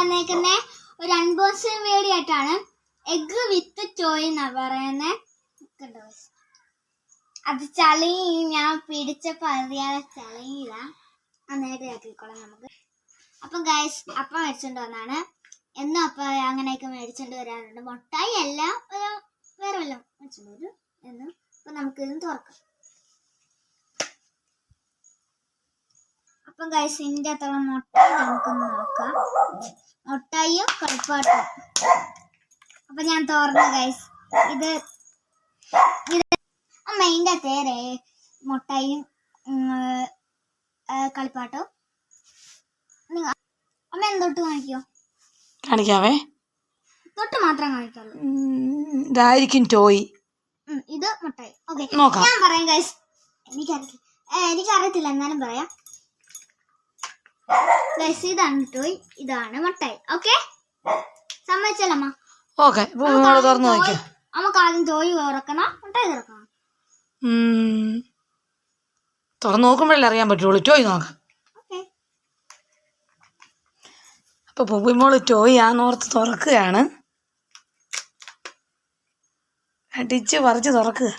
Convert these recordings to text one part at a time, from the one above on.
വന്നേക്കുന്ന ഒരു unboxing video ആയിട്ടാണ് എഗ് വിത്ത് ചോയ് എന്നാ പറയുന്നത്? അത് ചളി ഞാൻ പിടിച്ചപ്പോ അറിയാതെ ചളിയില്ല അന്നേരം ആക്കിക്കോളാം നമുക്ക്. അപ്പം ഗൈസ് അപ്പം മേടിച്ചോണ്ട് വന്നാണ്. എന്നും അപ്പം അങ്ങനെയൊക്കെ മേടിച്ചോണ്ട് വരാറുണ്ട്. മുട്ടായി അല്ല ഒരു വേറെ വല്ലതും മേടിച്ചോണ്ട് വരും. എന്നും. അപ്പം നമുക്കിതും തുറക്കാം. അപ്പം ഇതിന്റെ അത്ര മുട്ട നമുക്കൊന്ന് നോക്കാം. മുട്ടയും കളിപ്പാട്ടും അപ്പം ഞാൻ തോർന്നു ഗൈസ് ഇത് ഇത് അമ്മ ഇതിന്റെ പേരെ മുട്ടായിയും ഉം, ഏ, കളിപ്പാട്ടും അമ്മ എന്തൊട്ട് കാണിക്കോ? കാണിക്കാവേ? തൊട്ട് മാത്രം കാണിക്കാം ഇതായിരിക്കും ടോയ് ഇത് മുട്ടായി. ഓക്കെ. ഞാൻ പറയാം കഴിച്ചു എനിക്കറിയില്ല എനിക്കറിയത്തില്ല എന്നാലും പറയാം. ഗൈസ് ഇതാണ് ടോയ് ഇതാണ് മുട്ടായി. ഓക്കെ സമ്മതിച്ചല്ലമ്മ. ഓക്കെ തുറന്നു നോക്കിയോ നമുക്ക് ആദ്യം ടോയ് തുറക്കണം. മുട്ടായി തുറക്കണം. തുറന്നു നോക്കുമ്പോഴല്ലേ അറിയാൻ പറ്റുള്ളൂ. ടോയ് നോക്കാം. അപ്പോൾ അപ്പൊ പുപ്പിമോൾ ടോയ് ആന്നോർത്ത് തുറക്കുകയാണ്. അടിച്ച് പറിച്ച് തുറക്കുക.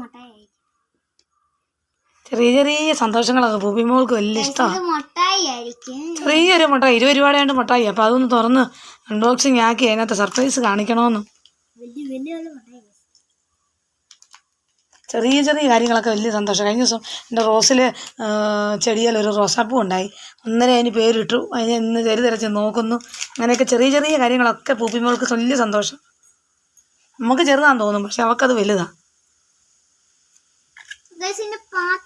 മുട്ടായി ചെറിയ ചെറിയ സന്തോഷങ്ങളൊക്കെ പുപ്പിമോൾക്ക് വലിയ ഇഷ്ടമാണ് ചെറിയൊരു മുട്ടായി ഇരുപത് രൂപയുടെ മുട്ടായി അപ്പോൾ അതൊന്ന് തുറന്ന് അൺബോക്സിങ് ആക്കി അതിനകത്ത് സർപ്രൈസ് കാണിക്കണമെന്ന് ചെറിയ ചെറിയ കാര്യങ്ങളൊക്കെ വലിയ സന്തോഷം. കഴിഞ്ഞ ദിവസം എന്റെ റോസിൽ ചെടിയിൽ ഒരു റോസാപ്പൂ ഉണ്ടായി. അന്നേരം അതിന് പേരിട്ടു. അതിന് ഇന്ന് ചെറു തിരച്ച് നോക്കുന്നു. അങ്ങനെയൊക്കെ ചെറിയ ചെറിയ കാര്യങ്ങളൊക്കെ പൂപ്പിമോൾക്ക് വലിയ സന്തോഷം. നമുക്ക് ചെറുതാന്ന് തോന്നും പക്ഷെ അവൾക്കത് വലുതാണ്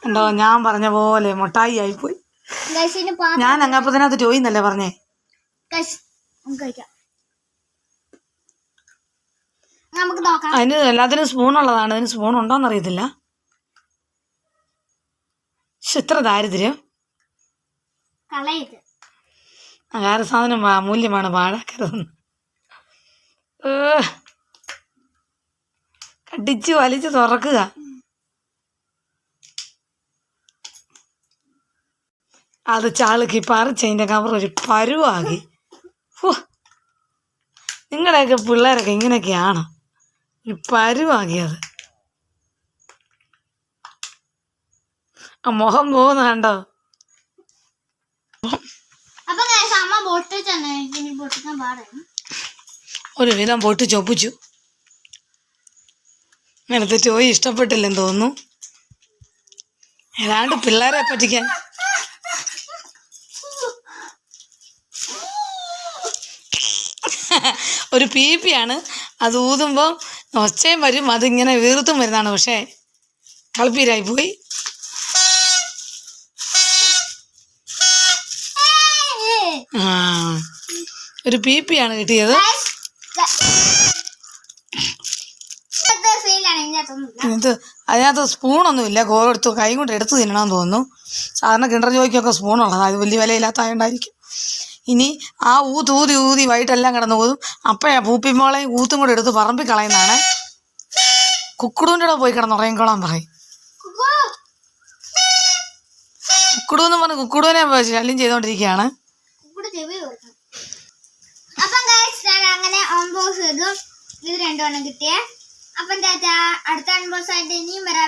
ഉണ്ടോ ഞാൻ പറഞ്ഞ പോലെ മുട്ടായി ആയിപ്പോയി. ഞാൻ അങ്ങപ്പത്തിനകത്ത് ചോയിന്നല്ലേ പറഞ്ഞേ? അതിന് എല്ലാത്തിനും സ്പൂൺ ഉള്ളതാണ്. അതിന് സ്പൂൺ ഉണ്ടോന്ന് അറിയത്തില്ല. ഇത്ര ദാരിദ്ര്യം. ആഹാര സാധനം മൂല്യമാണ് പാഴാക്കരുതെന്ന് കടിച്ചു വലിച്ചു തുറക്കുക. അത് ചാളുക്കി പറിച്ചതിന്റെ കവർ ഒരു പരുവാകി ഹോ നിങ്ങളുടെയൊക്കെ പിള്ളേരൊക്കെ ഇങ്ങനെയൊക്കെയാണ്? ഒരു പരുവാക്കിയത് ആ മുഖം പോകുന്ന കണ്ടോ അപ്പൊ ഗൈസ് അമ്മ പൊട്ടിച്ചെന്ന്. എനിക്ക് ഇനി പൊട്ടിക്കാൻ പാടാണ് ഒരു വിധം പൊട്ടി ചൊപ്പിച്ചു. അങ്ങനത്തെ ചോയ് ഇഷ്ടപ്പെട്ടില്ലെന്ന് തോന്നുന്നു. ഏതാണ്ട് പിള്ളേരെ പറ്റിക്കാൻ. ഒരു പീപ്പിയാണ്. അത് ഊതുമ്പോൾ ഒച്ചയും വരും അതിങ്ങനെ വീർത്തും വരുന്നതാണ്. പക്ഷേ കളിപ്പീരായി പോയി. ഒരു പീപ്പിയാണ് കിട്ടിയത്. ആണ് കിട്ടിയത് ഇത് അതിനകത്ത് സ്പൂണൊന്നുമില്ല. കോരെടുത്ത് കൈ കൊണ്ട് എടുത്ത് തിന്നണമെന്ന് തോന്നുന്നു. സാധാരണ കിണർ ജോയ്ക്കൊക്കെ സ്പൂണുള്ളതാണ് അത് വലിയ വിലയില്ലാത്തതായോണ്ടായിരിക്കും. ഇനി ആ ഊത്ത് ഊതി ഊതി വൈകിട്ടെല്ലാം കിടന്ന് ഊതും അപ്പോഴാ പൂപ്പിമോളെയും ഊത്തും കൂടെ എടുത്ത് പറമ്പി കളയുന്നതാണ്. കുക്കുടൂന്റെ കൂടെ പോയി കിടന്ന് ഉറങ്ങിക്കോളാൻ പറയും. കുക്കുടു എന്ന് പറഞ്ഞ് കുക്കുടുവിനെ ശല്യം ചെയ്തുകൊണ്ടിരിക്കുകയാണ്. അപ്പം അങ്ങനെ ഇത് രണ്ടുമാണ് കിട്ടിയേ. അപ്പം അടുത്ത അൺബോക്സ് ആയിട്ട് ഇനിയും വരാവേ